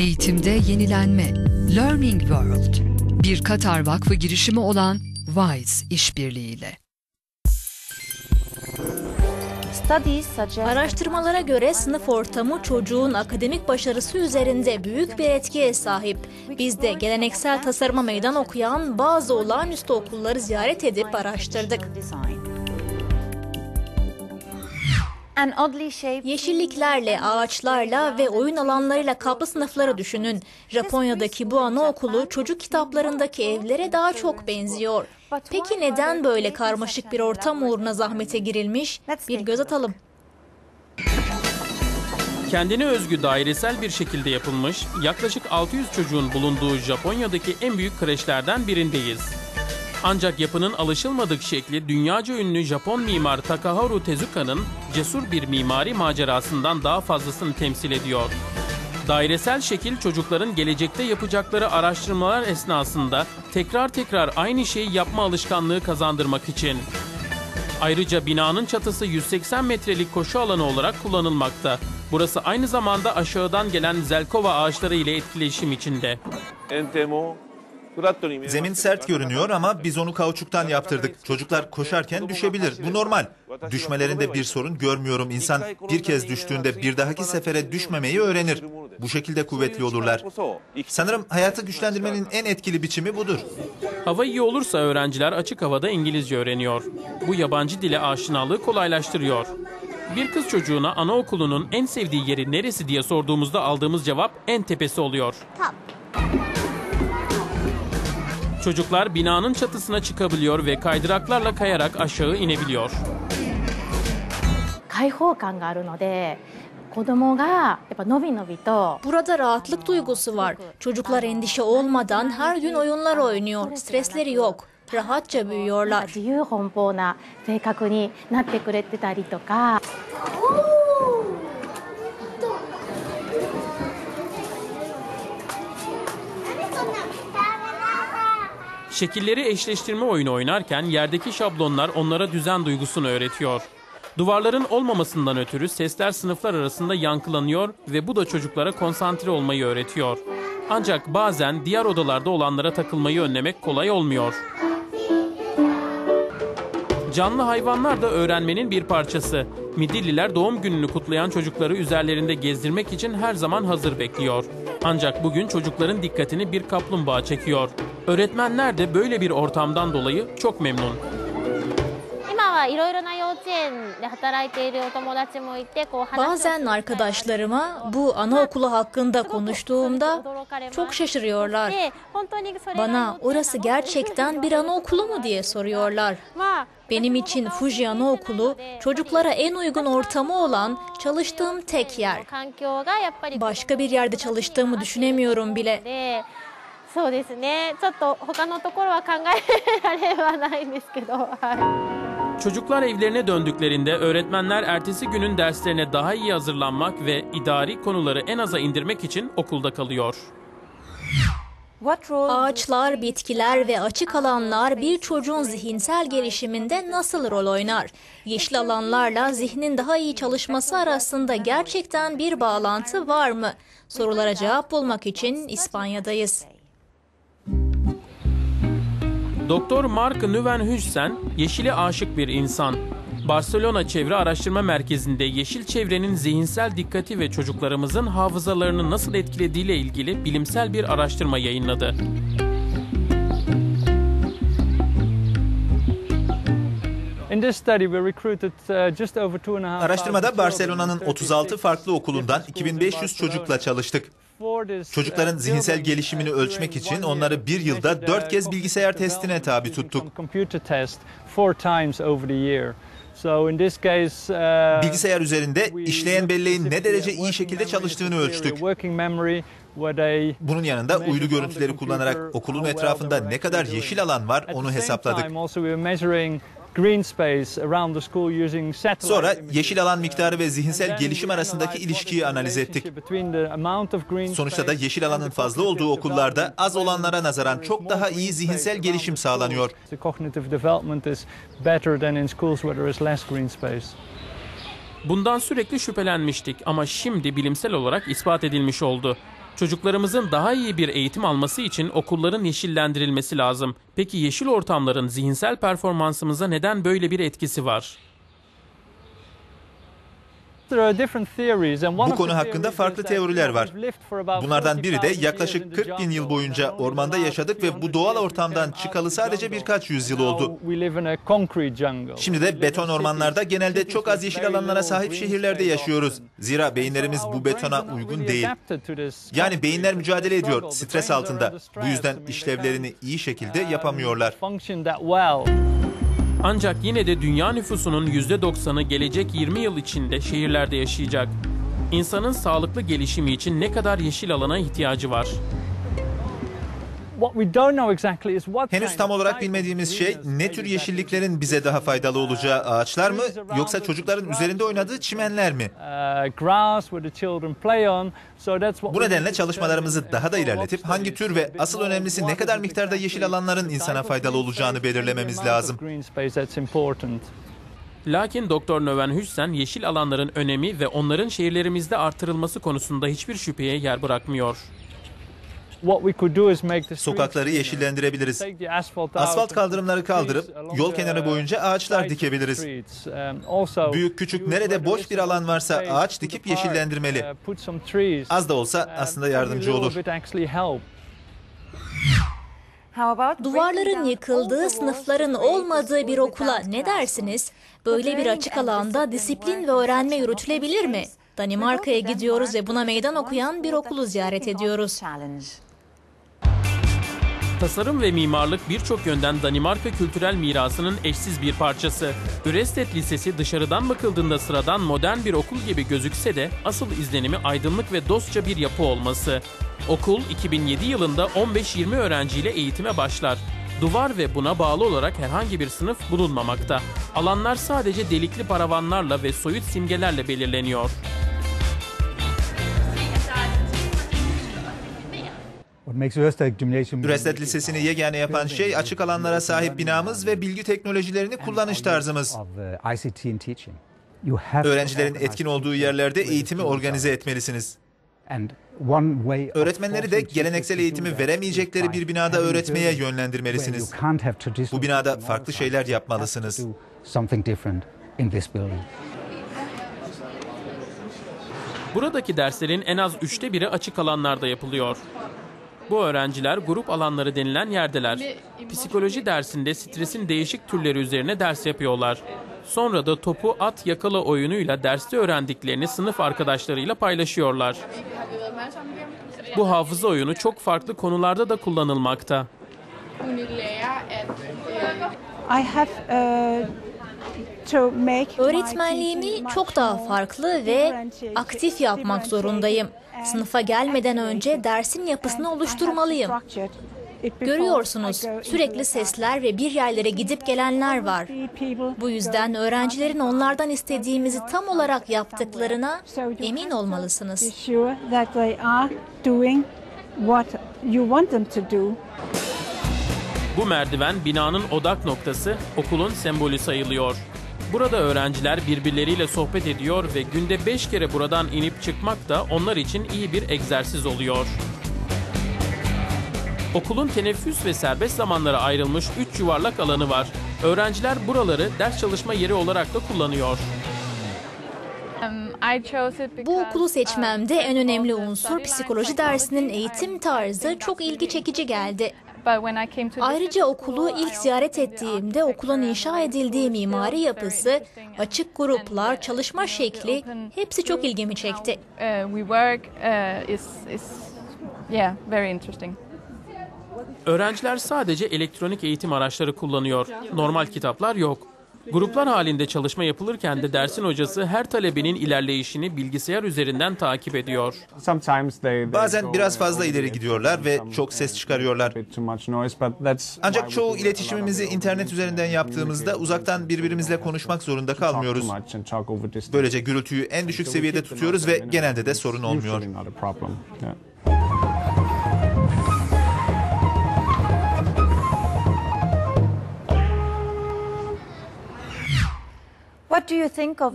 Eğitimde yenilenme. Learning World. Bir Katar Vakfı girişimi olan WISE işbirliğiyle. Araştırmalara göre sınıf ortamı çocuğun akademik başarısı üzerinde büyük bir etkiye sahip. Biz de geleneksel tasarıma meydan okuyan bazı olağanüstü okulları ziyaret edip araştırdık. Yeşilliklerle, ağaçlarla ve oyun alanlarıyla kaplı sınıfları düşünün. Japonya'daki bu anaokulu çocuk kitaplarındaki evlere daha çok benziyor. Peki neden böyle karmaşık bir ortam uğruna zahmete girilmiş? Bir göz atalım. Kendine özgü dairesel bir şekilde yapılmış, yaklaşık 600 çocuğun bulunduğu Japonya'daki en büyük kreşlerden birindeyiz. Ancak yapının alışılmadık şekli dünyaca ünlü Japon mimar Takaharu Tezuka'nın cesur bir mimari macerasından daha fazlasını temsil ediyor. Dairesel şekil çocukların gelecekte yapacakları araştırmalar esnasında tekrar tekrar aynı şeyi yapma alışkanlığı kazandırmak için. Ayrıca binanın çatısı 180 metrelik koşu alanı olarak kullanılmakta. Burası aynı zamanda aşağıdan gelen zelkova ağaçları ile etkileşim içinde. Zemin sert görünüyor ama biz onu kauçuktan yaptırdık. Çocuklar koşarken düşebilir. Bu normal. Düşmelerinde bir sorun görmüyorum. İnsan bir kez düştüğünde bir dahaki sefere düşmemeyi öğrenir. Bu şekilde kuvvetli olurlar. Sanırım hayatı güçlendirmenin en etkili biçimi budur. Hava iyi olursa öğrenciler açık havada İngilizce öğreniyor. Bu yabancı dile aşinalığı kolaylaştırıyor. Bir kız çocuğuna anaokulunun en sevdiği yeri neresi diye sorduğumuzda aldığımız cevap en tepesi oluyor. Çocuklar binanın çatısına çıkabiliyor ve kaydıraklarla kayarak aşağı inebiliyor. 開放感があるので子供がやっぱのびのびと Burada rahatlık duygusu var. Çocuklar endişe olmadan her gün oyunlar oynuyor. Stresleri yok. Rahatça büyüyorlar. 自由奔放な性格になってくれてたりとか Şekilleri eşleştirme oyunu oynarken yerdeki şablonlar onlara düzen duygusunu öğretiyor. Duvarların olmamasından ötürü sesler sınıflar arasında yankılanıyor ve bu da çocuklara konsantre olmayı öğretiyor. Ancak bazen diğer odalarda olanlara takılmayı önlemek kolay olmuyor. Canlı hayvanlar da öğrenmenin bir parçası. Midilliler doğum gününü kutlayan çocukları üzerlerinde gezdirmek için her zaman hazır bekliyor. Ancak bugün çocukların dikkatini bir kaplumbağa çekiyor. Öğretmenler de böyle bir ortamdan dolayı çok memnun. 今はいろいろな幼稚園で働いているお友達もいてこう話を Bazen arkadaşlarıma bu anaokulu hakkında konuştuğumda çok şaşırıyorlar. で本当にそれが Bana orası gerçekten bir anaokulu mu diye soruyorlar. は Benim için Fuji Anaokulu çocuklara en uygun ortamı olan çalıştığım tek yer. 環境がやっぱり Başka bir yerde çalıştığımı düşünemiyorum bile. でそうですねちょっと他のところは考えられはないんですけど、はい Çocuklar evlerine döndüklerinde öğretmenler ertesi günün derslerine daha iyi hazırlanmak ve idari konuları en aza indirmek için okulda kalıyor. Ağaçlar, bitkiler ve açık alanlar bir çocuğun zihinsel gelişiminde nasıl rol oynar? Yeşil alanlarla zihnin daha iyi çalışması arasında gerçekten bir bağlantı var mı? Sorulara cevap bulmak için İspanya'dayız. Doktor Mark Nuvenhuisen yeşile aşık bir insan. Barcelona Çevre Araştırma Merkezi'nde yeşil çevrenin zihinsel dikkati ve çocuklarımızın hafızalarını nasıl etkilediğiyle ilgili bilimsel bir araştırma yayınladı. In this study, we recruited uh, Araştırmada Barcelona'nın 36 farklı okulundan 2500 çocukla çalıştık. Çocukların zihinsel gelişimini ölçmek için onları bir yılda dört kez bilgisayar testine tabi tuttuk. Bilgisayar üzerinde işleyen belleğin ne derece iyi şekilde çalıştığını ölçtük. Bunun yanında uydu görüntüleri kullanarak okulun etrafında ne kadar yeşil alan var onu hesapladık. Sonra yeşil alan miktarı ve zihinsel gelişim arasındaki ilişkiyi analiz ettik. Sonuçta da yeşil alanın fazla olduğu okullarda az olanlara nazaran çok daha iyi zihinsel gelişim sağlanıyor. Bundan sürekli şüphelenmiştik ama şimdi bilimsel olarak ispat edilmiş oldu. Çocuklarımızın daha iyi bir eğitim alması için okulların yeşillendirilmesi lazım. Peki yeşil ortamların zihinsel performansımıza neden böyle bir etkisi var? Bu konu hakkında farklı teoriler var. Bunlardan biri de yaklaşık 40 bin yıl boyunca ormanda yaşadık ve bu doğal ortamdan çıkalı sadece birkaç yüzyıl oldu. Şimdi de beton ormanlarda genelde çok az yeşil alanlara sahip şehirlerde yaşıyoruz. Zira beyinlerimiz bu betona uygun değil. Yani beyinler mücadele ediyor, stres altında. Bu yüzden işlevlerini iyi şekilde yapamıyorlar. Ancak yine de dünya nüfusunun %90'ı gelecek 20 yıl içinde şehirlerde yaşayacak. İnsanın sağlıklı gelişimi için ne kadar yeşil alana ihtiyacı var? Henüz tam olarak bilmediğimiz şey ne tür yeşilliklerin bize daha faydalı olacağı ağaçlar mı yoksa çocukların üzerinde oynadığı çimenler mi? Bu nedenle çalışmalarımızı daha da ilerletip hangi tür ve asıl önemlisi ne kadar miktarda yeşil alanların insana faydalı olacağını belirlememiz lazım. Lakin Doktor Növen Hüssen yeşil alanların önemi ve onların şehirlerimizde artırılması konusunda hiçbir şüpheye yer bırakmıyor. Sokakları yeşillendirebiliriz. Asfalt kaldırımları kaldırıp yol kenarı boyunca ağaçlar dikebiliriz. Büyük küçük nerede boş bir alan varsa ağaç dikip yeşillendirmeli. Az da olsa aslında yardımcı olur. Duvarların yıkıldığı, sınıfların olmadığı bir okula ne dersiniz? Böyle bir açık alanda disiplin ve öğrenme yürütülebilir mi? Danimarka'ya gidiyoruz ve buna meydan okuyan bir okulu ziyaret ediyoruz. Tasarım ve mimarlık birçok yönden Danimarka kültürel mirasının eşsiz bir parçası. Ürestet Lisesi dışarıdan bakıldığında sıradan modern bir okul gibi gözükse de asıl izlenimi aydınlık ve dostça bir yapı olması. Okul 2007 yılında 15-20 öğrenciyle eğitime başlar. Duvar ve buna bağlı olarak herhangi bir sınıf bulunmamakta. Alanlar sadece delikli paravanlarla ve soyut simgelerle belirleniyor. Ürestet Lisesi'ni yegane yapan şey açık alanlara sahip binamız ve bilgi teknolojilerini kullanış tarzımız. Öğrencilerin etkin olduğu yerlerde eğitimi organize etmelisiniz. Öğretmenleri de geleneksel eğitimi veremeyecekleri bir binada öğretmeye yönlendirmelisiniz. Bu binada farklı şeyler yapmalısınız. Buradaki derslerin en az üçte biri açık alanlarda yapılıyor. Bu öğrenciler grup alanları denilen yerdeler. Psikoloji dersinde stresin değişik türleri üzerine ders yapıyorlar. Sonra da topu at yakala oyunuyla derste öğrendiklerini sınıf arkadaşlarıyla paylaşıyorlar. Bu hafıza oyunu çok farklı konularda da kullanılmakta. I have uh, Öğretmenliğimi çok daha farklı ve aktif yapmak zorundayım. Sınıfa gelmeden önce dersin yapısını oluşturmalıyım. Görüyorsunuz sürekli sesler ve bir yerlere gidip gelenler var. Bu yüzden öğrencilerin onlardan istediğimizi tam olarak yaptıklarına emin olmalısınız. Bu merdiven binanın odak noktası, okulun sembolü sayılıyor. Burada öğrenciler birbirleriyle sohbet ediyor ve günde 5 kere buradan inip çıkmak da onlar için iyi bir egzersiz oluyor. Okulun teneffüs ve serbest zamanlara ayrılmış 3 yuvarlak alanı var. Öğrenciler buraları ders çalışma yeri olarak da kullanıyor. Bu okulu seçmemde en önemli unsur psikoloji dersinin eğitim tarzı çok ilgi çekici geldi. Ayrıca okulu ilk ziyaret ettiğimde okulun inşa edildiği mimari yapısı, açık gruplar, çalışma şekli hepsi çok ilgimi çekti. Öğrenciler sadece elektronik eğitim araçları kullanıyor. Normal kitaplar yok. Gruplar halinde çalışma yapılırken de dersin hocası her talebenin ilerleyişini bilgisayar üzerinden takip ediyor. Bazen biraz fazla ileri gidiyorlar ve çok ses çıkarıyorlar. Ancak çoğu iletişimimizi internet üzerinden yaptığımızda uzaktan birbirimizle konuşmak zorunda kalmıyoruz. Böylece gürültüyü en düşük seviyede tutuyoruz ve genelde de sorun olmuyor.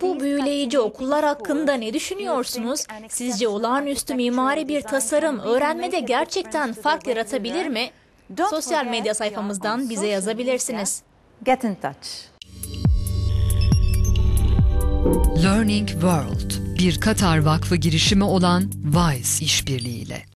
Bu büyüleyici okullar hakkında ne düşünüyorsunuz? Sizce olağanüstü mimari bir tasarım öğrenmede gerçekten fark yaratabilir mi? Sosyal medya sayfamızdan bize yazabilirsiniz. Get in touch. Learning World, bir Katar Vakfı girişimi olan WISE işbirliğiyle.